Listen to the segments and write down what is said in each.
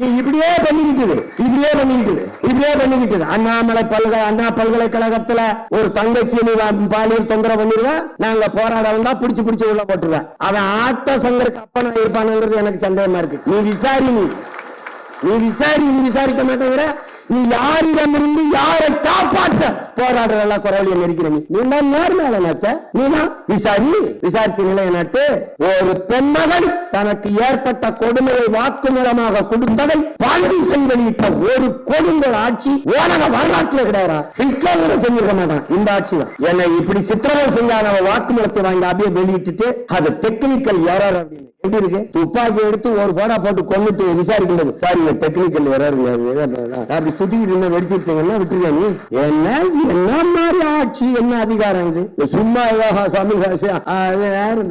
நீ இப்படியே பண்ணிக்கிட்டு இப்படியே பண்ணிக்கிட்டு இப்படியே பண்ணிக்கிட்டு அண்ணாமலை பல்கலை அண்ணா பல்கலைக்கழகத்துல ஒரு தங்கச்சி நீ பாலியல் தொந்தரவு பண்ணிடுவேன் நாங்க போராட வந்தா பிடிச்சு பிடிச்சு உள்ள போட்டுருவேன் அவன் ஆட்ட சங்கருக்கு அப்பனா இருப்பானுங்கிறது எனக்கு சந்தேகமா இருக்கு. நீ விசாரி நீ. நீ விசாரி நீ விசாரிக்க மாட்டேங்கிற. நீ யாரிடமிருந்து யாரை காப்பாற்ற போராடுறதா குரவழியை நெருக்கிற நீ நீ தான் யார் மேல நினைச்ச நீ தான் விசாரி விசாரிச்சு நிலைய நட்டு ஒரு பெண்மகள் தனக்கு ஏற்பட்ட கொடுமையை வாக்குமூலமாக கொடுத்ததை வாழ்வு செய்வழித்த ஒரு கொடுங்கள் ஆட்சி உலக வரலாற்றுல கிடையாது ஹிட்லர் கூட செஞ்சிருக்க மாட்டான் இந்த ஆட்சி தான் என்னை இப்படி சித்திரவதை செய்யாத அவன் வாக்குமூலத்தை வாங்கி அப்படியே வெளியிட்டுட்டு அது டெக்னிக்கல் எரர் அப்படின்னு எப்படி இருக்கு துப்பாக்கி எடுத்து ஒரு போடா போட்டு கொண்டுட்டு விசாரிக்கிறது சாரி டெக்னிக்கல் எரருங்க அப்படி சுத்திக்கிட்டு இருந்தா வெடிச்சிருச்சீங்கன்னா விட்டுருக்க நீ. என்ன? என்ன மாதிரி ஆட்சி? என்ன அதிகாரம் இது? சும்மா சாமி காசியா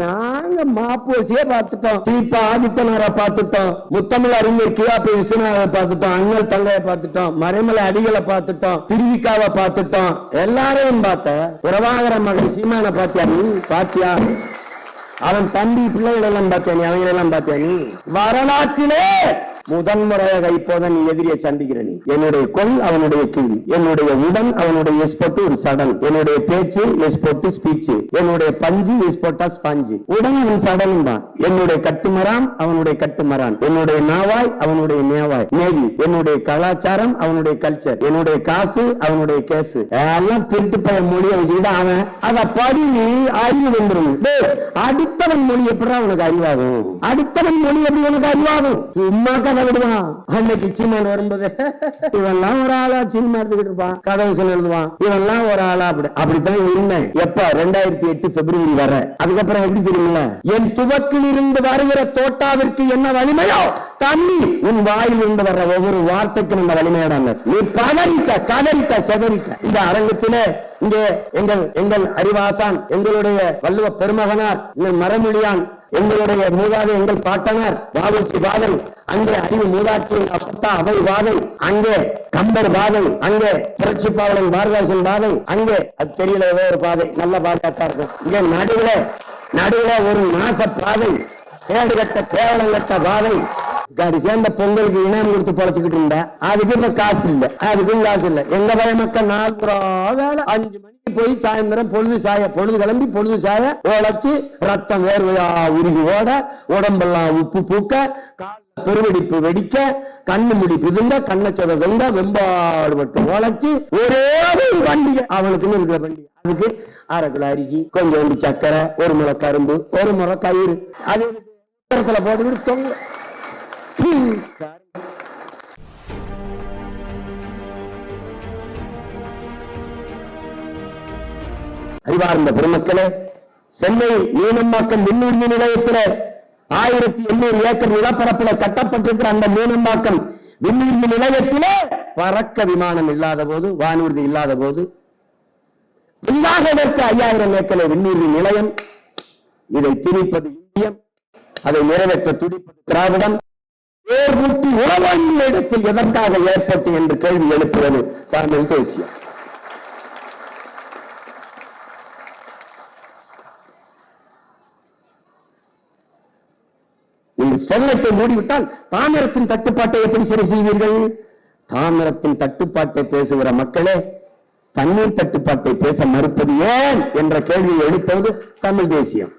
நாங்க மாப்போசியே பார்த்துட்டோம். தீபா ஆதித்தனாரை பார்த்துட்டோம். முத்தமிழ் அறிஞர் கியாபி விஸ்வநாதை பார்த்துட்டோம். அண்ணல் தங்கையை பார்த்துட்டோம். மறைமலை அடிகளை பார்த்துட்டோம். திருவிக்காவை பார்த்துட்டோம். எல்லாரையும் பார்த்த பிரபாகர மகன் சீமான பாத்தியா நீ? பாத்தியா அவன் தம்பி பிள்ளைகள் எல்லாம் பார்த்தியா நீ? அவங்க எல்லாம் பார்த்தியா நீ? வரலாற்றிலே முதன் முறையாக இப்போதான் நீ எதிரியை சந்திக்கிற நீ. என்னுடைய கொல் அவனுடைய கீழ். என்னுடைய உடன் அவனுடைய எஸ்போட்டு ஒரு சடல். என்னுடைய பேச்சு எஸ்போட்டு ஸ்பீச் என்னுடைய பஞ்சு எஸ்போட்டா ஸ்பஞ்சு உடன் அவன் சடலும் தான். என்னுடைய கட்டுமரான் அவனுடைய கட்டுமரான். என்னுடைய நாவாய் அவனுடைய நேவாய். நேவி என்னுடைய கலாச்சாரம் அவனுடைய கல்ச்சர் என்னுடைய காசு அவனுடைய கேசு எல்லாம் திருட்டு பய மொழி அவன் அத படி அறிவு வந்துடும் அடுத்தவன் மொழி எப்படி அவனுக்கு அறிவாகும்? அடுத்தவன் மொழி எப்படி உனக்கு அறிவாகும்? சும்மா கதை விடுவான் அன்னைக்கு சீமான் வரும்போது ஒரு ஆளா எடுத்துக்கிட்டு இருப்பான் சொல்லி எழுதுவான் ஒரு ஆளா அப்படி. அப்படித்தான் எப்ப ரெண்டாயிரத்தி எட்டு பிப்ரவரி வர. அதுக்கப்புறம் எப்படி தெரியுமில்ல? என் துவக்கில் இருந்து வருகிற தோட்டாவிற்கு என்ன வலிமையோ தண்ணி உன் வாயில் இருந்து வர்ற ஒவ்வொரு வார்த்தைக்கும் இந்த வலிமையோடாங்க நீ கதறிக்க கதறிக்க செதறிக்க. இந்த அரங்கத்திலே இங்கே எங்கள் எங்கள் அறிவாசான் எங்களுடைய வள்ளுவ பெருமகனார் மரமொழியான் எங்களுடைய மூதாதை எங்கள் பாட்டனார் வாவுசி பாதை அங்கே அறிவு மூதாட்சி அப்பத்தா அவை வாதை. அங்கே கம்பர் பாதை அங்கே புரட்சி பாவலன் பாரதாசன் பாதை அங்கே அது தெரியல ஏதோ ஒரு பாதை. நல்ல பாதையாத்தான் இருக்கும். இங்கே நடுவில் நடுவில் ஒரு மாச பாதை. கேடு கட்ட கேவலம் கட்ட பாதை காடி அந்த பொங்கலுக்கு இணையம் கொடுத்து பழச்சுக்கிட்டு இருந்தா. அதுக்கு இப்ப காசு இல்ல. அதுக்கும் காசு இல்ல. எங்க பய மக்கள் நாலு வேலை. அஞ்சு மணிக்கு போய் சாயந்தரம் பொழுது சாய பொழுது கிளம்பி பொழுது சாய உழைச்சு ரத்தம் வேர்வையா உருகி ஓட உடம்பெல்லாம் உப்பு பூக்க கால்ல பெருவெடிப்பு வெடிக்க கண்ணு முடி பிதுங்க கண்ணச்சத வெம்பாடு மட்டும் உழைச்சு ஒரே ஒரு பண்டிகை. அவனுக்குன்னு இருக்கிற பண்டிகை. அதுக்கு அரை கிலோ அரிசி கொஞ்சம் சக்கரை ஒரு முறை கரும்பு ஒரு முறை கயிறு. அது போட்டுக்கிட்டு தொங்க அறிவார்ந்த பெருமக்களே சென்னை மீனம்பாக்கம் மின்னுரிமை நிலையத்தில் ஆயிரத்தி எண்ணூறு ஏக்கர் நிலப்பரப்புல கட்டப்பட்டிருக்கிற அந்த மீனம்பாக்கம் விண்ணுரிமை நிலையத்திலே பறக்க விமானம் இல்லாத போது வானூர்தி இல்லாத போது இல்லாததற்கு ஐயாயிரம் ஏக்கரை விண்ணுரிமை நிலையம் இதை திணிப்பது இந்தியம் அதை நிறைவேற்ற துடிப்பது திராவிடம். வேர்பூட்டி உறவாண்டிய இடத்தில் எதற்காக ஏற்பட்டு என்று கேள்வி எழுப்புவது தமிழ் தேசியம். இந்த ஸ்டெர்லைட்டை மூடிவிட்டால் தாமிரத்தின் தட்டுப்பாட்டை எப்படி சரி செய்வீர்கள்? தாமிரத்தின் தட்டுப்பாட்டை பேசுகிற மக்களே தண்ணீர் தட்டுப்பாட்டை பேச மறுப்பது ஏன் என்ற கேள்வியை எழுப்பது தமிழ் தேசியம்.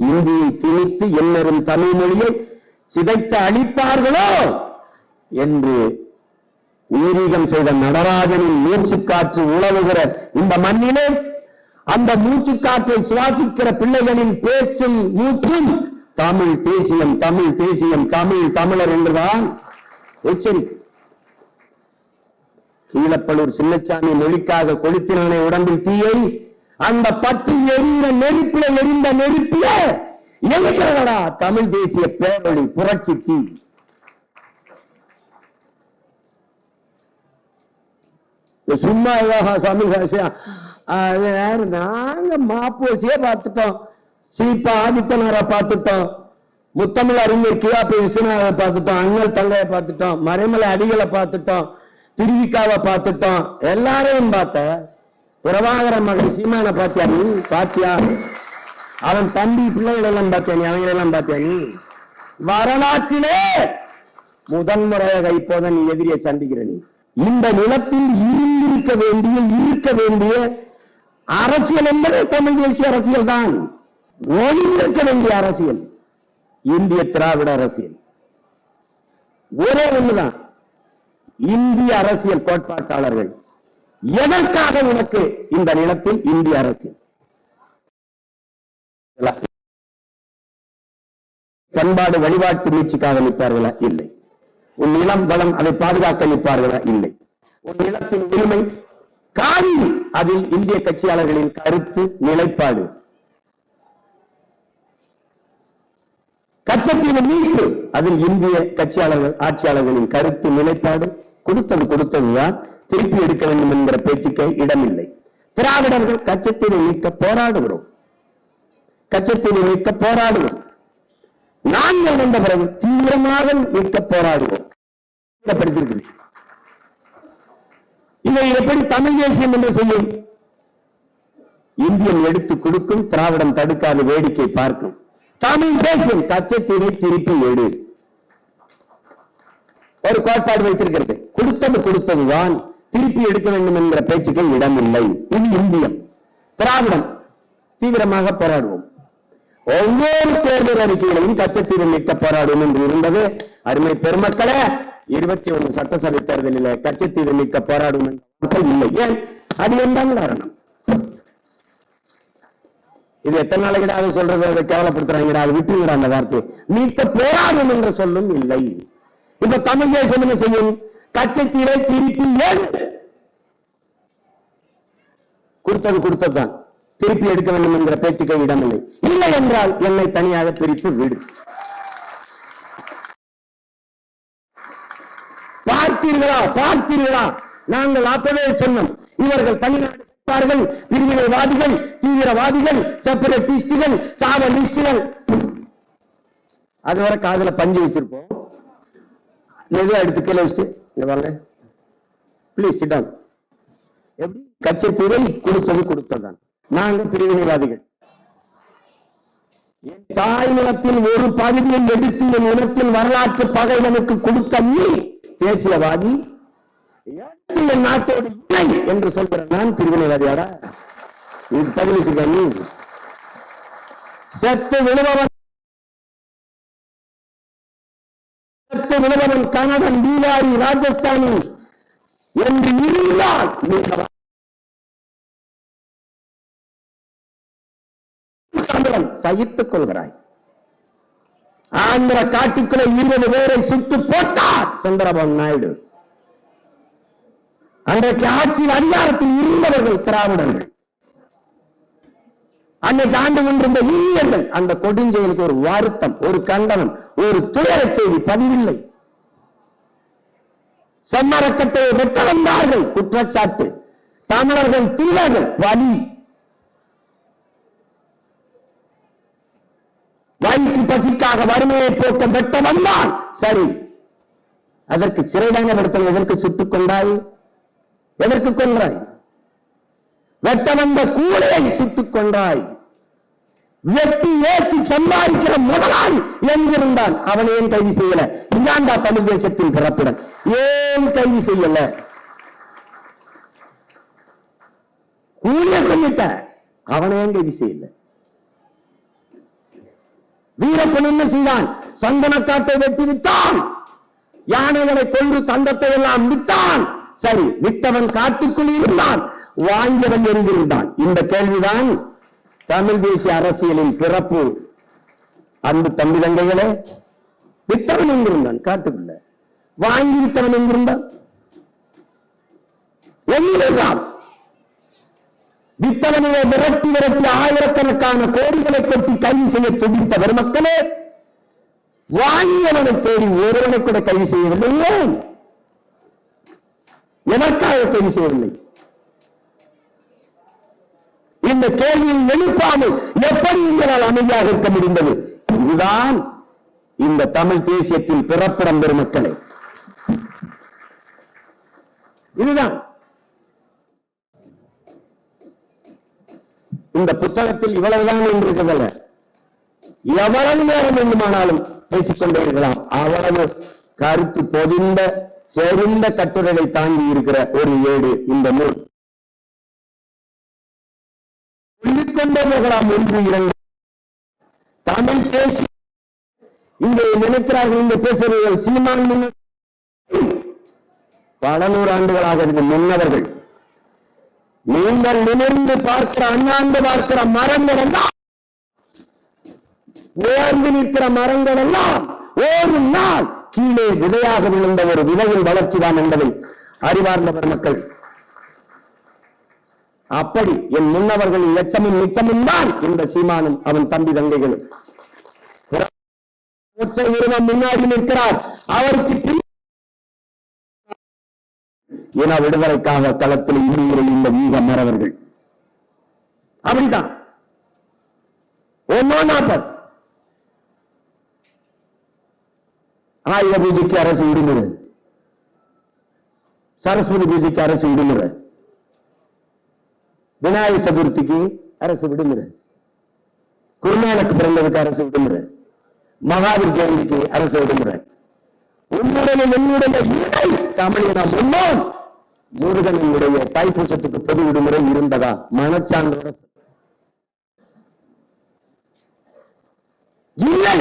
இந்தியை திணித்து எல்லரும் தமிழ் மொழியை சிதைத்து அழிப்பார்களோ என்று உயிரீகம் செய்த நடராஜனின் மூச்சுக்காற்று உழவுகிற இந்த மண்ணிலே அந்த மூச்சுக்காற்றை சுவாசிக்கிற பிள்ளைகளின் பேச்சும் மூச்சும் தமிழ் தேசியம் தமிழ் தேசியம் தமிழ் தமிழர் என்றுதான் எச்சரி கீழப்பலூர் சின்னச்சாமி மொழிக்காக கொளுத்தினானே உடம்பில் தீயை அந்த பட்டு எரிந்த நெருப்பில எரிந்த நெருப்பில எங்கிறடா தமிழ் தேசிய பேரொழி புரட்சி தீ சும்மா யோகா அது நாங்க மாப்போசியே பார்த்துட்டோம். சீப்பா ஆதித்தனாரை பார்த்துட்டோம். முத்தமிழ் அறிஞர் கியாபி விஸ்வநாதை பார்த்துட்டோம். அண்ணல் தங்கையை பார்த்துட்டோம். மறைமலை அடிகளை பார்த்துட்டோம். திருவிக்காவை பார்த்துட்டோம். எல்லாரையும் பார்த்த பிரபாகர மகன் சீமான பாத்தியா நீ? பாத்தியா? அவன் தம்பி பிள்ளைகளெல்லாம் பார்த்தியா நீ? அவங்களெல்லாம் பார்த்தியா நீ? வரலாற்றிலே முதன் முறையாக இப்போதான் நீ எதிரியை சந்திக்கிற நீ. இந்த நிலத்தில் இருந்திருக்க வேண்டிய இருக்க வேண்டிய அரசியல் என்பது தமிழ் தேசிய அரசியல் தான். ஒளிந்திருக்க வேண்டிய அரசியல். இந்திய திராவிட அரசியல். ஒரே ஒண்ணுதான். இந்திய அரசியல் கோட்பாட்டாளர்கள். எதற்காக உனக்கு இந்த நிலத்தில் இந்திய அரசு? பண்பாடு வழிபாட்டு மீட்சிக்காக நிற்பார்களா? இல்லை. உன் நிலம் வளம் அதை பாதுகாக்க நிற்பார்களா? இல்லை. உன் நிலத்தின் உரிமை காவி அதில் இந்திய கட்சியாளர்களின் கருத்து நிலைப்பாடு. கச்சத்தீவு மீட்பு. அதில் இந்திய கட்சியாளர்கள் ஆட்சியாளர்களின் கருத்து நிலைப்பாடு. கொடுத்தது கொடுத்ததுதான் திருப்பி எடுக்க வேண்டும் என்கிற பேச்சுக்கு இடமில்லை. திராவிடர்கள் கச்சத்தீவை மீட்க போராடுகிறோம். கச்சத்தீவை மீட்க போராடுவோம் நாங்கள் வந்த பிறகு தீவிரமாக மீட்க போராடுவோம் இதை எப்படி தமிழ் தேசியம் என்று செய்யும் இந்தியன் எடுத்து கொடுக்கும் திராவிடம் தடுக்காத வேடிக்கை பார்க்கும். தமிழ் தேசியம் கச்சத்தீவை திருப்பி எடு. ஒரு கோட்பாடு வைத்திருக்கிறது. கொடுத்தது கொடுத்ததுதான். திருப்பி எடுக்க வேண்டும் என்கிற பேச்சுக்கள் இடமில்லை. இது இந்தியம். திராவிடம். தீவிரமாக போராடுவோம். ஒவ்வொரு தேர்தல் அறிக்கைகளையும் கச்சத்தீவு மீட்க போராடும் என்று இருந்தது. அருமை பெருமக்களே இருபத்தி ஒன்று சட்டசபை தேர்தலில் கச்சத்தீவு மீட்க போராடும் என்று மக்கள் இல்லை. ஏன்? அது என்ன காரணம்? இது எத்தனை நாளைக்கு அதை சொல்றது? அதை கேவலப்படுத்துறாங்கடா அதை விட்டுங்கிற அந்த வார்த்தை மீட்க போராடும் என்ற சொல்லும் இல்லை. இப்ப தமிழ் தேசம் என்ன செய்யும்? கச்சத்தீரை திருப்பி ஏன்? கொடுத்தது கொடுத்ததுதான். திருப்பி எடுக்க வேண்டும் என்கிற பேச்சுக்கு இடமில்லை. இல்லை என்றால் என்னை தனியாக பிரித்து விடு. பார்த்தீர்களா? பார்த்தீர்களா? நாங்கள் அப்பவே சொன்னோம். இவர்கள் தனிநாடு பிரிவினைவாதிகள் தீவிரவாதிகள் செப்பரேட்டிஸ்டுகள் சாவலிஸ்டுகள். அதுவரை காதல பஞ்சு வச்சிருப்போம். எதுவும் எடுத்து கீழே வச்சுட்டு வாங்க ப்ளீஸ் சிடம் எப்படி? கச்சத்தீவை கொடுத்தது கொடுத்ததுதான். நாங்கள் பிரிவினைவாதிகள். என் தாய் நிலத்தில் ஒரு பகுதியை எடுத்து என் நிலத்தில் வரலாற்று பகைவனுக்கு கொடுத்த நீ தேசியவாதி. என் நாட்டோடு இல்லை என்று சொல்கிற நான் பிரிவினைவாதியாடா? இது பதில் செத்து விழுபவன் அவன் விழுபவன் கணவன் பீகாரி ராஜஸ்தானி என்று இருந்தால் சகித்துக் கொள்கிறாய். ஆந்திர காட்டுக்குள்ள இருபது பேரை சுட்டு போட்டார் சந்திரபாபு நாயுடு. அன்றைக்கு ஆட்சியில் அதிகாரத்தில் இருந்தவர்கள் திராவிடர்கள். அன்னைக்கு ஆண்டு கொண்டிருந்த இந்தியர்கள் அந்த கொடுஞ்செயலுக்கு ஒரு வருத்தம் ஒரு கண்டனம் ஒரு துயர செய்தி பதிவில்லை. சம்மரக்கத்தை வெட்ட வந்தார்கள். குற்றச்சாட்டு. தமிழர்கள் தீவர்கள் வலி. வயிற்று பசிக்காக வறுமையை போக்க வெட்ட வந்தான். சரி. அதற்கு சிறைதான எதற்கு சுட்டுக் கொண்டாய்? எதற்கு கொன்றாய்? வெட்ட வந்த கூலையை சுட்டுக் கொண்டாய் வெட்டி ஏற்றி சம்பாதிக்கிற முதலாளி எங்கிருந்தான்? அவனை ஏன் கைது செய்யல? இந்தாண்டா தமிழ் தேசத்தின் பிறப்பிடம் ஏன் கைது செய்யல? கூலிய கொண்டுட்ட அவனை கைது செய்யல? வீரப்பன் என்ன செய்தான்? சந்தனக்காட்டை வெட்டி விட்டான். யானைகளை கொன்று தந்தத்தை எல்லாம் விட்டான். சரி விட்டவன் காட்டுக்குள் இருந்தான். வாங்கியவன் எரிந்திருந்தான் இந்த கேள்விதான் தமிழ் தேசிய அரசியலின் பிறப்பு. அன்பு தம்பி தங்கைகளே வித்தவன் எங்கிருந்தான் காட்டுக்குள்ள. வாங்கி விட்டவன் எங்கிருந்தான் எங்கிருந்தான் வித்தவனையை விரட்டி விரட்டி ஆயிரக்கணக்கான கோடிகளை கொட்டி கைது செய்ய துடித்தவர் மக்களே வாங்கியவனை தேடி ஒருவனை கூட கைது செய்யவில்லை. ஏன்? எதற்காக கைது செய்யவில்லை? இந்த கேள்வியை எழுப்பாமல் எப்படி உங்களால் அமைதியாக இருக்க முடிந்தது? இதுதான் இந்த தமிழ் தேசியத்தில் பிறப்பிடம் பெருமக்களை. இதுதான். இந்த புத்தகத்தில் இவ்வளவுதான் என்று இருக்கிறதல்ல எவ்வளவு நேரம் வேண்டுமானாலும் பேசிக்கொண்டே இருக்கலாம் அவ்வளவு கருத்து பொதிந்த செறிந்த கட்டுரைகளை தாங்கி இருக்கிற ஒரு ஏடு இந்த நூல். சொல்லிக்கொண்டே போகலாம் ஒன்று இரண்டு. தமிழ் பேசி இங்கே நினைக்கிறார்கள் இங்கே பேசுகிறீர்கள் சீமான் பல நூறு ஆண்டுகளாக இருந்த முன்னவர்கள். நீங்கள் நிமிர்ந்து பார்க்கிற அண்ணாந்து பார்க்கிற மரங்கள் எல்லாம் உயர்ந்து நிற்கிற மரங்கள் எல்லாம் ஒரு நாள் கீழே விதையாக விழுந்த ஒரு விதையின் வளர்ச்சிதான் என்பதை அறிவார்ந்த பெருமக்கள். அப்படி என் முன்னவர்களின் எச்சமும் மிச்சமும் தான் இந்த சீமானும் அவன் தம்பி தங்கைகளும் ஒற்றை உருவம் முன்னாடி நிற்கிறார். அவருக்கு பின் இன விடுதலைக்காக களத்தில் இன்னும் இந்த வீக மறவர்கள். அப்படித்தான். ஒன்னோ நாற்பது ஆயுத பூஜைக்கு அரசு விடுமுறை. சரஸ்வதி பூஜைக்கு அரசு விடுமுறை. விநாயகர் சதுர்த்திக்கு அரசு விடுமுறை. குருநானக்கு பிறந்ததுக்கு அரசு விடுமுறை. மகாவீர் ஜெயந்திக்கு அரசு விடுமுறை. உன்னுடைய என்னுடைய இணை தமிழின முன்னோன் முருகனுடைய தைப்பூசத்துக்கு பொது விடுமுறை இருந்ததா? மனச்சான்றோட இல்லை.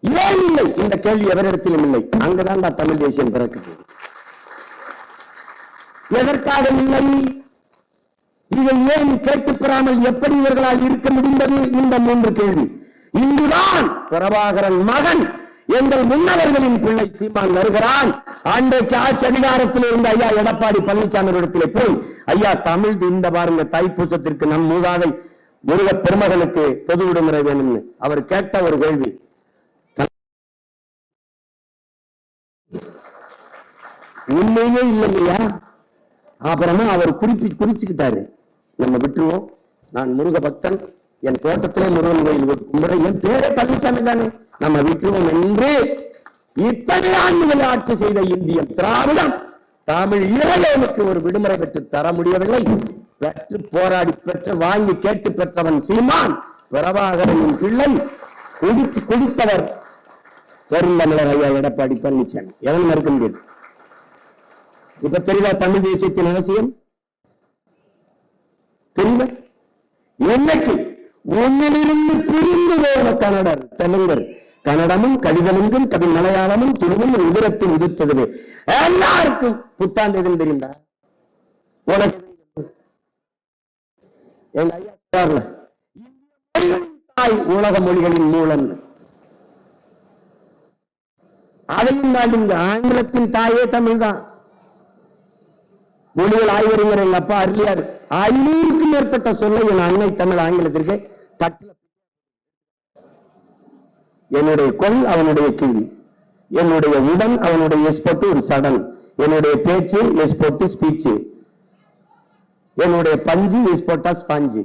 ஏன் இல்லை. இந்த கேள்வி எவரிடத்திலும் இல்லை. அங்கதான் தமிழ் தேசியம் பிறக்குது எதற்காக இல்லை? இதை ஏன் கேட்டு பெறாமல் எப்படி இவர்களால் இருக்க முடிந்தது? இந்த மூன்று கேள்வி. இங்குதான் பிரபாகரன் மகன். எங்கள் முன்னவர்களின் பிள்ளை சீமான் வருகிறான். அன்றைக்கு ஆட்சி அதிகாரத்தில் இருந்த ஐயா எடப்பாடி பழனிசாமி இடத்திலே போய் ஐயா தமிழ் இந்த பாருங்க தைப்பூசத்திற்கு நம் மூதாதை முருக பெருமகனுக்கு பொது விடுமுறை வேணும்னு. அவர் கேட்ட ஒரு கேள்வி. உண்மையே இல்லைங்கய்யா அப்புறமா அவர் குறிப்பி குறிச்சுக்கிட்டாரு. நம்ம விட்டுருவோம். நான் முருக பக்தன் என் தோட்டத்திலே முருகன் கோயில் கும்பிட என் பேரே பழனிசாமி தானே. நம்ம விட்டுவோம் என்று இத்தனை ஆண்டுகள் ஆட்சி செய்த இந்தியம் திராவிடம் தமிழ் ஈழனுக்கு ஒரு விடுமுறை பெற்று தர முடியவில்லை. பெற்று போராடி பெற்று வாங்கி கேட்டு பெற்றவன் சீமான் பிரபாகரனின் பிள்ளை. குடித்து குடித்தவர் பெருந்தமிழர் ஐயா எடப்பாடி பழனிசாமி. எவன் மறுக்க முடியாது. இப்ப தெரியுதா தமிழ் தேசியத்தின் அவசியம்? தெரியுதா என்னைக்கு உன்னிலிருந்து பிரிந்து போன கன்னடர் தெலுங்கர். கன்னடமும் கடிதமும் கவி மலையாளமும் துணுவும் உதிரத்தில் உதித்தது எல்லாருக்கும் புத்தாண்டு எதுவும் தெரியுமா? உனக்கு எங்க ஐயா தாய் உலக மொழிகளின் மூலம் அதையும் தாண்டி இங்க ஆங்கிலத்தின் தாயே தமிழ் தான். மொழிகள் ஆய்வறிஞர் எங்க அப்பா அருளியார் ஐநூறுக்கும் மேற்பட்ட சொல்லை என் அன்னை தமிழ் ஆங்கிலத்திற்கு தட்டில் என்னுடைய கொல் அவனுடைய கிளி என்னுடைய உடன் அவனுடைய எஸ் போட்டு ஒரு சடல் என்னுடைய பேச்சு எஸ் போட்டு ஸ்பீச்சு என்னுடைய பஞ்சு எஸ் போட்டா ஸ்பாஞ்சு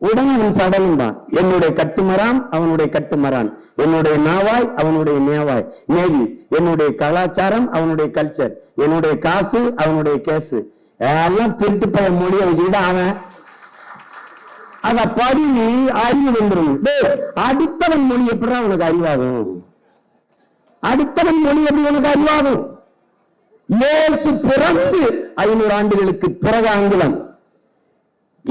உடன் அவன் சடலும் தான். என்னுடைய கட்டுமரான் அவனுடைய கட்டுமரான். என்னுடைய நாவாய் அவனுடைய நேவாய். நேவி என்னுடைய கலாச்சாரம் அவனுடைய கல்ச்சர் என்னுடைய காசு அவனுடைய கேசு. எல்லாம் திருட்டு பய மொழியை அவன் அத படி அறிவு வந்துடும் அடுத்தவன் மொழி எப்படி உனக்கு அறிவாகும்? அடுத்தவன் மொழி எப்படி உனக்கு அறிவாகும்? இயேசு பிறந்து ஐநூறு ஆண்டுகளுக்கு பிறகு ஆங்கிலம்.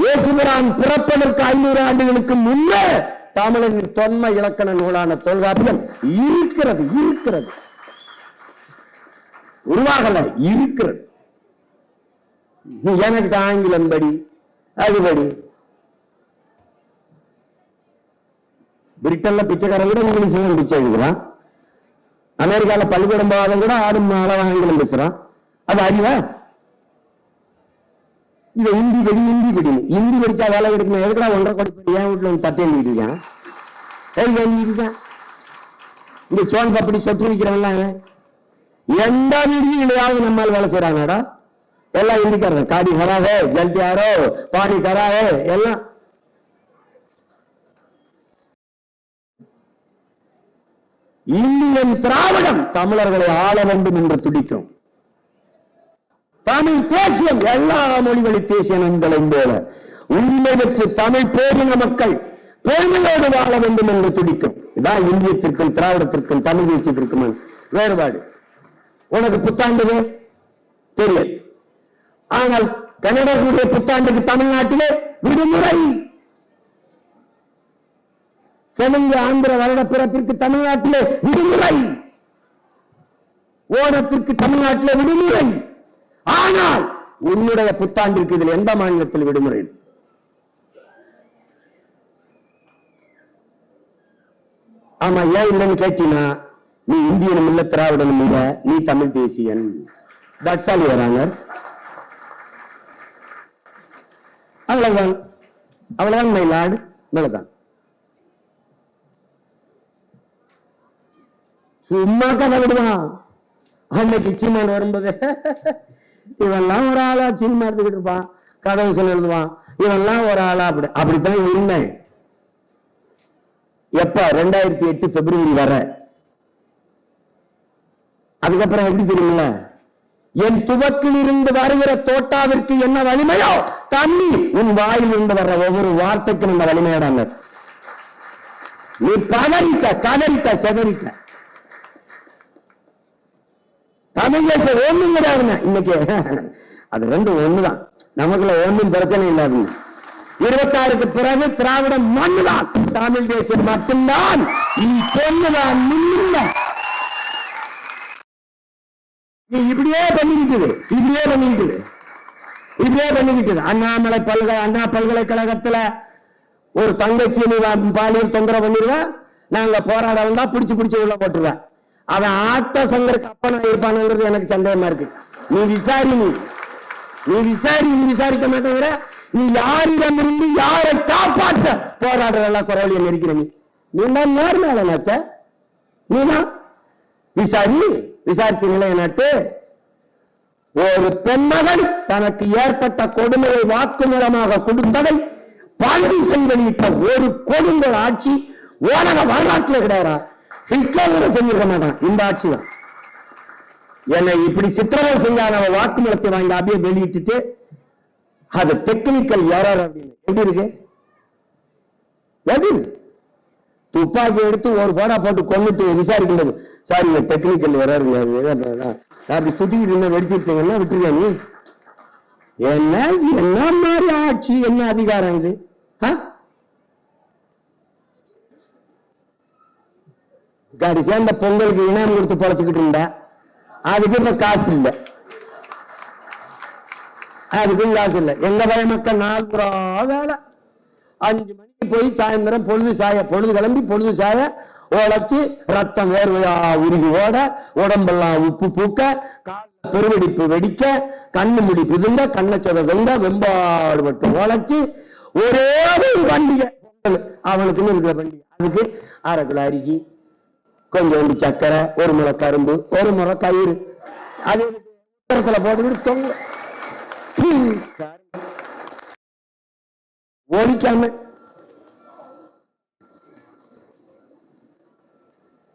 இயேசுபிரான் பிறப்பதற்கு ஐநூறு ஆண்டுகளுக்கு முன்னே தமிழின் தொன்ம இலக்கண நூலான தொல்காப்பியம் இருக்கிறது இருக்கிறது. உருவாகல இருக்கிறது. எனக்கு ஆங்கிலம் படி அது பிரிட்டன்ல பிச்சைக்காரன் கூட இங்கிலீஷ்ல பிச்சை எழுதுறான் அமெரிக்கால பள்ளிக்கூடம் போகாதவன் கூட ஆடும் அளவு ஆங்கிலம் பேசுறான் அது அறிவா? இது ஹிந்தி படி ஹிந்தி படி. ஹிந்தி படிச்சா வேலை எடுக்கணும் எதுக்குடா ஒன்றரை கோடி பேர் ஏன் வீட்டுல வந்து தட்டி இருக்கான்? எழுதிருக்கான் இந்த சோன் பப்படி சொத்து விற்கிறவன்லாம் அவன். எந்த வீடுகளையாவது நம்மால் வேலை செய்யறாங்கடா எல்லாம் ஹிந்திக்காரங்க காடி ஹராவே ஆரோ பாடி கராவே எல்லாம் இந்தியன் திராவிடம் தமிழர்களை ஆள வேண்டும் என்று துடிக்கும் தமிழ் தேசியம் எல்லா மொழிகளை தேசிய நண்பளையும் போல உரிமை பெற்று தமிழ் பேரின மக்கள் பெருமையோடு வாழ வேண்டும் என்று துடிக்கும் இதான் இந்தியத்திற்கும் திராவிடத்திற்கும் தமிழ் தேசியத்திற்கும் வேறுபாடு. உனக்கு புத்தாண்டு தெரியாது. ஆனால் கன்னடர்களுடைய புத்தாண்டுக்கு தமிழ்நாட்டிலே விடுமுறை! தெலுங்கு ஆந்திர வருட பிறப்பிற்கு தமிழ்நாட்டிலே விடுமுறை. ஓணத்திற்கு தமிழ்நாட்டிலே விடுமுறை. ஆனால் உன்னுடைய புத்தாண்டிற்கு இதில் எந்த மாநிலத்தில் விடுமுறை? ஆமா ஏன் இல்லைன்னு கேட்டீங்கன்னா நீ இந்தியனும் இல்ல திராவிடனும் இல்ல நீ தமிழ் தேசியன். தட்சாலி வராங்க அவ்வளவுதான். அவ்வளவுதான் மை நல்லதான் அவ்வளவுதான் சும்மா கதை விடுவான். அன்னைக்கு சீமான் வரும்போது இவன்லாம் ஒரு ஆளா சினிமா எடுத்துக்கிட்டு இருப்பான். கதவு சொல்லி எழுதுவான். இவன்லாம் ஒரு ஆளா அப்படி அப்படித்தான் உண்மை எப்ப ரெண்டாயிரத்தி எட்டு பிப்ரவரி வர. அதுக்கப்புறம் எப்படி தெரியுமில்ல? என் துவக்கில் இருந்து வருகிற தோட்டாவிற்கு என்ன வலிமையோ தண்ணி உன் வாயில் இருந்து வர்ற ஒவ்வொரு வார்த்தைக்கும் இந்த வலிமையோட நீ பதறிட்ட கதறிட்ட செதறிட்ட. தமிழ் தேச ஒண்ணும் கிடையாதுங்க இன்னைக்கு. அது ரெண்டும் ஒண்ணுதான். நமக்குள்ள ஒண்ணும் பிரச்சனை இல்லாது இருபத்தாறுக்கு பிறகு திராவிடம் மண்ணுதான். தமிழ் தேசியம் மட்டும்தான். நீ பொண்ணுதான் நீ இப்படியே பண்ணிக்கிட்டு இப்படியே பண்ணிக்கிட்டு இப்படியே பண்ணிக்கிட்டு அண்ணாமலை பல்கலை அண்ணா பல்கலைக்கழகத்துல ஒரு தங்கச்சி நீ பாலியல் தொந்தரவு பண்ணிடுவேன் நாங்க போராட வந்தா பிடிச்சு பிடிச்சு உள்ள போட்டுருவேன் அவன் ஆட்ட சங்கருக்கு அப்பன் இருப்பானுங்கிறது எனக்கு சந்தேகமா இருக்கு. நீ விசாரி நீ. நீ விசாரி நீ விசாரிக்க மாட்டேங்கிற. நீ யாரிடமிருந்து யாரை காப்பாற்ற போராடுறதெல்லாம் குரவழியை நெருக்கிற நீ. நீ தான் நேர் மேல நாச்ச? நீதான் விசாரி விசாரிச்சு நிலைய நாட்டு ஒரு பெண்மகன் தனக்கு ஏற்பட்ட கொடுமையை வாக்குமூலமாக கொடுத்ததை பதிவு வெளியிட்ட ஒரு கொடுங்கள் ஆட்சி உலக வரலாற்றில் கிடையாது. ஹிட்லர் செஞ்சிருக்க மாட்டான். இந்த ஆட்சி தான். என்னை இப்படி சித்திரவதை செஞ்சால் அவன் வாக்குமூலத்தை வாங்கி அப்படியே வெளியிட்டுட்டு அது டெக்னிக்கல் எரர் அப்படின்னு. எப்படி இருக்கு? எப்படி துப்பாக்கி எடுத்து ஒரு போடா போட்டு கொண்டுட்டு விசாரிக்கின்றது. சார் இங்க டெக்னிக்கல் எரர் அப்படி சுட்டிக்கிட்டு இருந்தா வெடிச்சிருச்சீங்கன்னா விட்டுருக்க நீ? என்ன என்ன மாதிரி ஆட்சி என்ன அதிகாரம் இது? ஆ? கடைசியா அந்த பொங்கலுக்கு இனாம் கொடுத்து பழச்சுக்கிட்டு இருந்தா? அதுக்கு இப்ப காசு இல்லை. அதுக்கும் காசு இல்லை. எங்க பய மக்கள் நாள் புறா வேலை. அஞ்சு மணிக்கு போய் சாயந்தரம் பொழுது சாய பொழுது கிளம்பி பொழுது சாய உழைச்சி ரத்தம் வேர்வையா உருகி ஓட உடம்பெல்லாம் உப்பு பூக்க கால்ல பெருவெடிப்பு வெடிக்க கண்ணு முடி பிதுங்க கண்ணச்சத வெம்பாடு மட்டும் உழைச்சி ஒரே ஒரு பண்டிகை அவனுக்குன்னு இருக்கிற பண்டிகை அதுக்கு அரை கிலோ அரிசி கொஞ்சோண்டு சக்கரை ஒரு முறை கரும்பு ஒரு முறை கயிறு அது உத்தரத்துல போட்டுக்கிட்டு தொங்க. ஓடிக்காம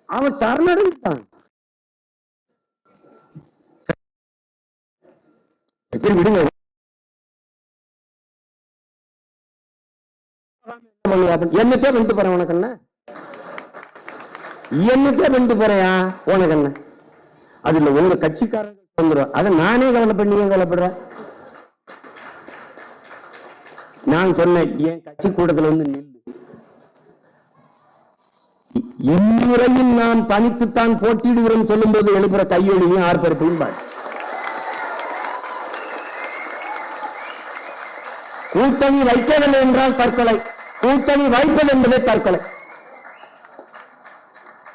அவன் சரணடைஞ்சான் விடுங்க. என்னத்தே வெண்டு போறேன் உனக்கு என்ன? என்னத்தே வெண்டு போறையா? உனக்கு என்ன? அதுல உங்க கட்சிக்காரங்க வந்துடும் அதை நானே கவலை பண்ணி ஏன் கவலைப்படுற நான் சொன்னேன் என் கட்சி கூட்டத்துல வந்து நில்லு. இ- இம்முறையில் நாம் தனித்துத்தான் சொல்லும் சொல்லும்போது எழுப்புற கையொழியும் ஆர்ப்பரிப்பையும் பாரு. கூட்டணி வைக்கவில்லை என்றால் தற்கொலை. கூட்டணி வைப்பது என்பதே தற்கொலை.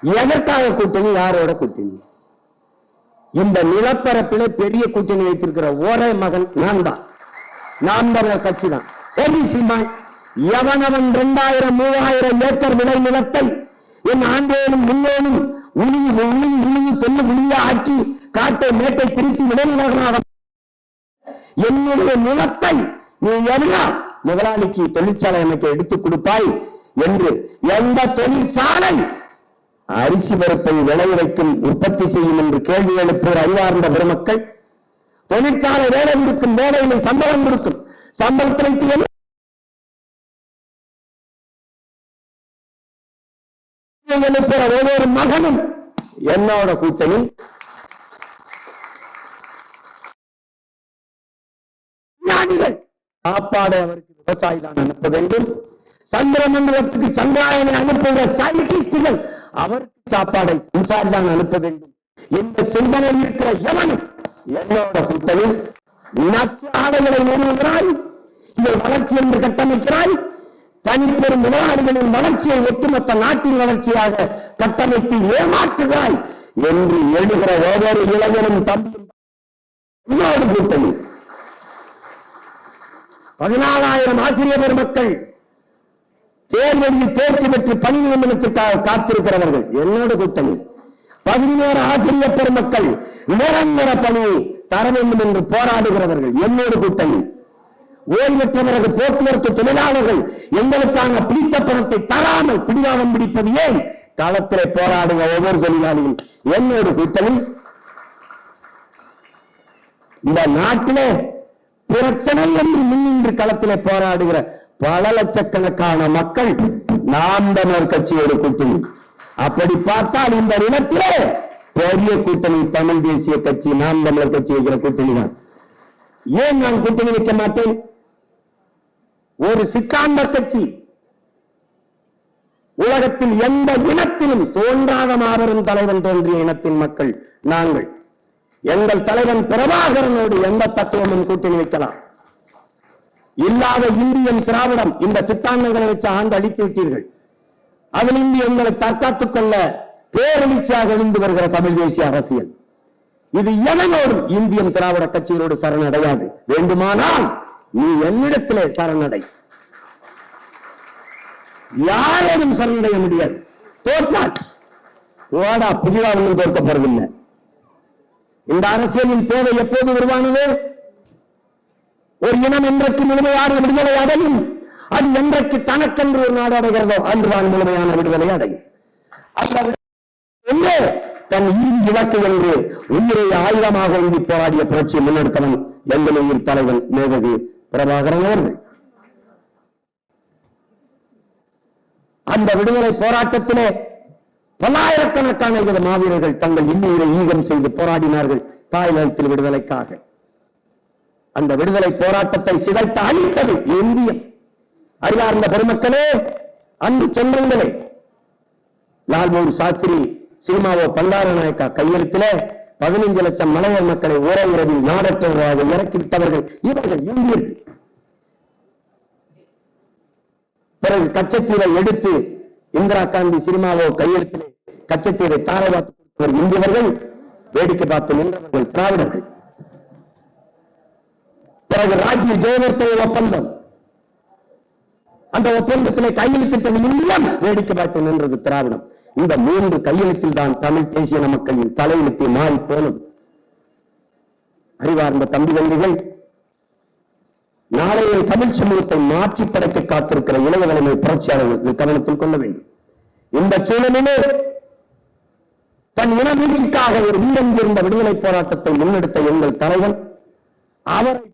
எதற்காக கூட்டணி யாரோட கூட்டணி? இந்த நிலப்பரப்பில பெரிய கூட்டணி வைத்திருக்கிற ஒரே மகன் நான் தான் நாம் தமிழர் கட்சி தான் சீமான் எவனவன் இரண்டாயிரம் மூவாயிரம் ஏக்கர் விளை நிலத்தை என் ஆண்டேனும் முன்னோனும் உழுவி உழுவி உழுவி தெல்லு உளிய ஆக்கி காட்டை மேட்டை பிரித்து விளைநிலங்களாக என்னுடைய நிலத்தை நீ எல்லாம் முதலாளிக்கு தொழிற்சாலை எனக்கு எடுத்துக் கொடுப்பாய் என்று எந்த தொழிற்சாலை அரிசி பருப்பை விளைவிக்கும் உற்பத்தி செய்யும் என்று கேள்வி எழுப்போர் அறிவார்ந்த பெருமக்கள் தொழிற்சாலை வேலை இருக்கும் வேலையிலே சம்பளம் இருக்கும். சம்பளத்திற்கு எழுப்புற ஒவ்வொரு மகனும் என்னோட கூச்சலில் சாப்பாடு அவருக்கு விவசாயி தான் அனுப்ப வேண்டும். சந்திரமண்டலத்துக்கு சந்திராயனை அனுப்புகிற சயின்டிஸ்டுகள் அவருக்கு சாப்பாடை சம்சாரி தான் அனுப்ப வேண்டும். இந்த சிந்தனையில் இருக்கிற எவன் என்னோட கூட்டணி நச்சு ஆடைகளை நிறுவுகிறாய் இதை வளர்ச்சி என்று கட்டமைக்கிறாய் தனிப்பெரும் முதலாளிகளின் வளர்ச்சியை ஒட்டுமொத்த நாட்டின் வளர்ச்சியாக கட்டமைத்து ஏமாற்றுகிறாய் என்று எழுகிற ஒவ்வொரு இளைஞனும் தம்பியும் என்னோடு கூட்டணி. பதினாலாயிரம் ஆசிரியர் பெருமக்கள் தேர்வெளியில் தேர்ச்சி பெற்று பணி நியமனத்துக்காக காத்திருக்கிறவர்கள். என்னோட கூட்டணி. பதினோரு ஆசிரியர் பெருமக்கள் நிரந்தர பணி தர வேண்டும் என்று போராடுகிறவர்கள். என்னோட கூட்டணி. ஓய்வு பெற்ற பிறகு போக்குவரத்து தொழிலாளர்கள் எங்களுக்கான பிடித்த பணத்தை தராமல் பிடிவாதம் பிடிப்பது ஏன்? களத்திலே போராடுங்க ஒவ்வொரு தொழிலாளியும். என்னோட கூட்டணி. இந்த நாட்டிலே பிரச்சனை என்று முன்னின்று களத்திலே போராடுகிற பல லட்சக்கணக்கான மக்கள் நாம் தமிழர் கட்சியோட கூட்டணி. அப்படி பார்த்தால் இந்த நிலத்திலே பெரிய கூட்டணி தமிழ் தேசிய கட்சி நாம் தமிழர் கட்சி வைக்கிற கூட்டணி தான் ஏன் நான் கூட்டணி வைக்க மாட்டேன்? ஒரு சித்தாந்த கட்சி உலகத்தில் எந்த இனத்திலும் தோன்றாத மாபெரும் தலைவன் தோன்றிய இனத்தின் மக்கள் நாங்கள். எங்கள் தலைவன் பிரபாகரனோடு எந்த தத்துவமும் கூட்டணி வைக்கலாம். இல்லாத இந்தியன் திராவிடம் இந்த சித்தாந்தங்களை வச்சு ஆண்டு அழித்து விட்டீர்கள். அதிலிருந்து எங்களை தற்காத்துக் கொள்ள பேரெழுச்சியாக எழுந்து வருகிற தமிழ் தேசிய அரசியல். இது எவனோடும் இந்தியன் திராவிட கட்சிகளோடு சரணடையாது. வேண்டுமானால் நீ என்னிடத்திலே சரணடை. யாரோடும் சரணடைய முடியாது. தோற்றால். ஓடா புதிதாக ஒன்றும் தோற்கப்படவில்லை இந்த அரசியலின் தேவை எப்போது உருவானது? ஒரு இனம் என்றைக்கு முழுமையான விடுதலை அடையும் அது என்றைக்கு தனக்கென்று ஒரு நாடு அடைகிறதோ அன்றுதான் முழுமையான விடுதலை அடையும். என்று தன் இறுதி இலக்கு என்று உயிரை ஆயுதமாக எழுதி போராடிய புரட்சியை முன்னெடுத்தவன் எங்கள் உயிர் தலைவன் மேதகு பிரபாகரன் அவர்கள். அந்த விடுதலை போராட்டத்திலே பல்லாயிரக்கணக்கான மாவீரர்கள் தங்கள் இன்னுயிரை ஈகம் செய்து போராடினார்கள் தாய்நிலத்தில் விடுதலைக்காக. அந்த விடுதலை போராட்டத்தை சிதைத்து அழித்தது இந்தியம். அறிவார்ந்த பெருமக்களே அன்று சொந்தங்களே லால்பூர் சாஸ்திரி சினிமாவோ பண்டாரநாயக்கா கையெழுத்திலே பதினைஞ்சு லட்சம் மலையர் மக்களை ஒரே இரவில் நாடற்றவராக இறக்கிவிட்டவர்கள் இவர்கள் இந்தியர்கள். பிறகு கச்சத்தீரை எடுத்து இந்திரா காந்தி சினிமாவோ கையெழுத்திலே கச்சத்தீரை தாரவாத்து இந்தியவர்கள் வேடிக்கை பார்த்து நின்றவர்கள் திராவிடர்கள். பிறகு ராஜ்ய ஜெயவர்த்தன ஒப்பந்தம். அந்த ஒப்பந்தத்திலே கையெழுத்திட்டது இந்தியம் வேடிக்கை பார்த்து நின்றது திராவிடம். இந்த மூன்று கையெழுத்தில் தான் தமிழ் தேசிய மக்களின் தலையெழுத்தை மாறி போனது. அறிவார்ந்த தம்பி தம்பிகள் நாளைய தமிழ் சமூகத்தை மாற்றி படைக்க காத்திருக்கிற இளைய தலைமை புரட்சியாளர்கள் கவனத்தில் கொள்ள வேண்டும். இந்த சூழலிலே தன் இனமீட்சிக்காக ஒரு உயிரிழந்திருந்த விடுதலை போராட்டத்தை முன்னெடுத்த எங்கள் தலைவன் அவரை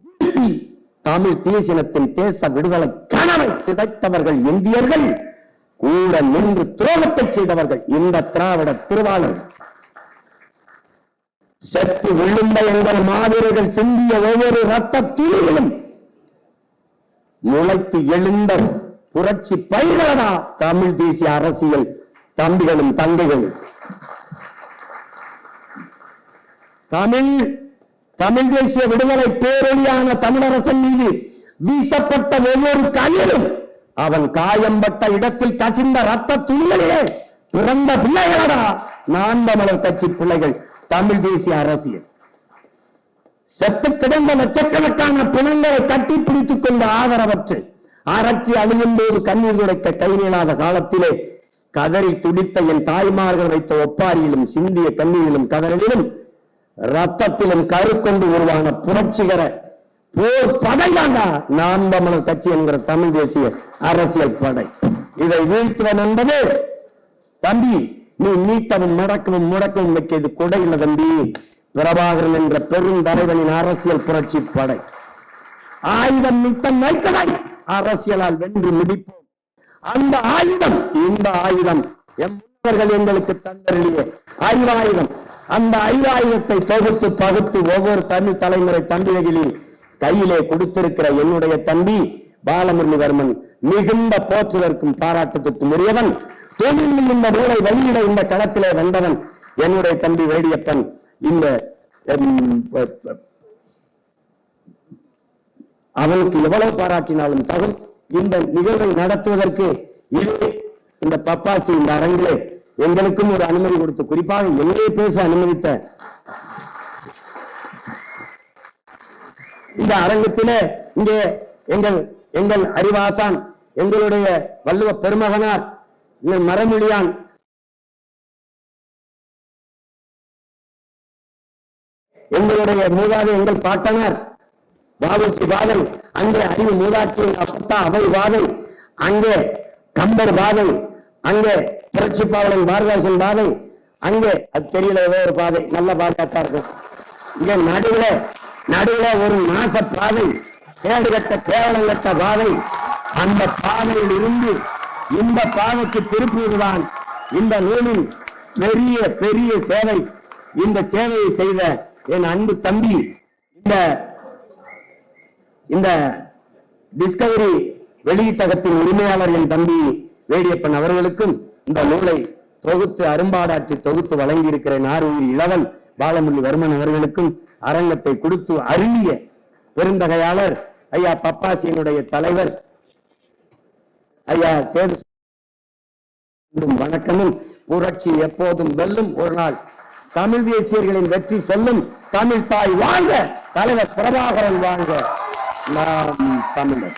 தமிழ் தேசியத்தில் தேச விடுதலை கனவை சிதைத்தவர்கள் இந்தியர்கள் கூட நின்று துரோகத்தை செய்தவர்கள் இந்த திராவிட திருவாளர். செத்து விழுந்த எங்கள் மாவீரர்கள் சிந்திய ஒவ்வொரு ரத்த தூளிலும் முளைத்து எழுந்த புரட்சி பயிர்களடா தமிழ் தேசிய அரசியல் தம்பிகளும் தங்கைகளும். தமிழ் தமிழ் தேசிய விடுதலை பேரொழியான தமிழரசன் மீது வீசப்பட்ட ஒவ்வொரு கையிலும் அவன் காயம்பட்ட இடத்தில் கசிந்த ரத்த துணிகளிலே பிறந்த பிள்ளைகளடா நான் தமிழர் கட்சி பிள்ளைகள் தமிழ் தேசிய அரசியல். செத்து கிடந்த லட்சக்கணக்கான பிணங்களை கட்டி பிடித்துக் கொண்ட ஆதரவற்று அரற்றி அழியும் போது கண்ணீர் துடைக்க கை நீளாத காலத்திலே கதறி துடித்த என் தாய்மார்கள் வைத்த ஒப்பாரியிலும் சிந்திய கண்ணீரிலும் கதறலிலும் ரத்தத்திலும் கருக்கொண்டு உருவான புரட்சிகர போர் படை தாண்டா நாம் தமிழர் கட்சி என்கிற தமிழ் தேசிய அரசியல் படை. இதை வீழ்த்துவன் என்பது தம்பி நீ நீட்டவும் மடக்கவும் முடக்கவும் வைக்கிறது கொடை இல்லை தம்பி. பிரபாகரன் என்ற பெரும் தலைவனின் அரசியல் புரட்சி படை. ஆயுதம் நித்தம் வைக்கலாம் அரசியலால் வென்று முடிப்போம் அந்த ஆயுதம் இந்த ஆயுதம் எம் எங்களுக்கு எங்களுக்கு ஆயுத ஆயுதம் அந்த ஐயாயிரத்தை தொகுத்து பகுத்து ஒவ்வொரு தமிழ் தலைமுறை தம்பிகளின் கையிலே கொடுத்திருக்கிற என்னுடைய தம்பி பாலமுரளிவர்மன் மிகுந்த போற்றுவதற்கும் பாராட்டுக்கு உரியவன். தொழில் இந்த நூலை வெளியிட இந்த களத்திலே வந்தவன் என்னுடைய தம்பி வேடியப்பன். இந்த அவனுக்கு எவ்வளவு பாராட்டினாலும் தகும் இந்த நிகழ்வை நடத்துவதற்கு இது இந்த பப்பாசி இந்த அரங்கிலே எங்களுக்கும் ஒரு அனுமதி கொடுத்து குறிப்பாக என்னை பேச அனுமதித்த இந்த அரங்கத்திலே இங்கே எங்கள் எங்கள் அறிவாசான் எங்களுடைய வள்ளுவ பெருமகனார் இந்த மரமொழியான் எங்களுடைய மூதாதை எங்கள் பாட்டனார் வாவுசி வாதல் அங்கே அறிவு மூதாட்சியின் அப்பத்தா அவை வாதை அங்கே கம்பர் வாதை அங்கே புரட்சி பாவலன் பாரதாசன் பாதை அங்கே அது தெரியல ஏதோ ஒரு பாதை நல்ல பாதையாத்தான் இருக்கும். இங்க நடுவுல நடுவுல ஒரு நாச பாதை கேடுகட்ட கட்ட பாதை. அந்த பாதையில் இருந்து இந்த பாதைக்கு திருப்புவதுதான் இந்த நூலின் பெரிய பெரிய சேவை. இந்த சேவையை செய்த என் அன்பு தம்பி இந்த இந்த டிஸ்கவரி வெளியீட்டகத்தின் உரிமையாளர் என் தம்பி வேடியப்பன் அவர்களுக்கும் இந்த நூலை தொகுத்து அரும்பாடாற்றி தொகுத்து வழங்கியிருக்கிற நாரூர் இளவல் பாலமுரளி வர்மன் அவர்களுக்கும் அரங்கத்தை கொடுத்து அருளிய பெருந்தகையாளர் ஐயா பப்பாசியனுடைய தலைவர் ஐயா சேது வணக்கமும் புரட்சி எப்போதும் வெல்லும் ஒரு நாள். தமிழ் தேசியர்களின் வெற்றி சொல்லும் தமிழ் தாய் வாழ்க தலைவர் பிரபாகரன் வாழ்க. நாம் தமிழர்.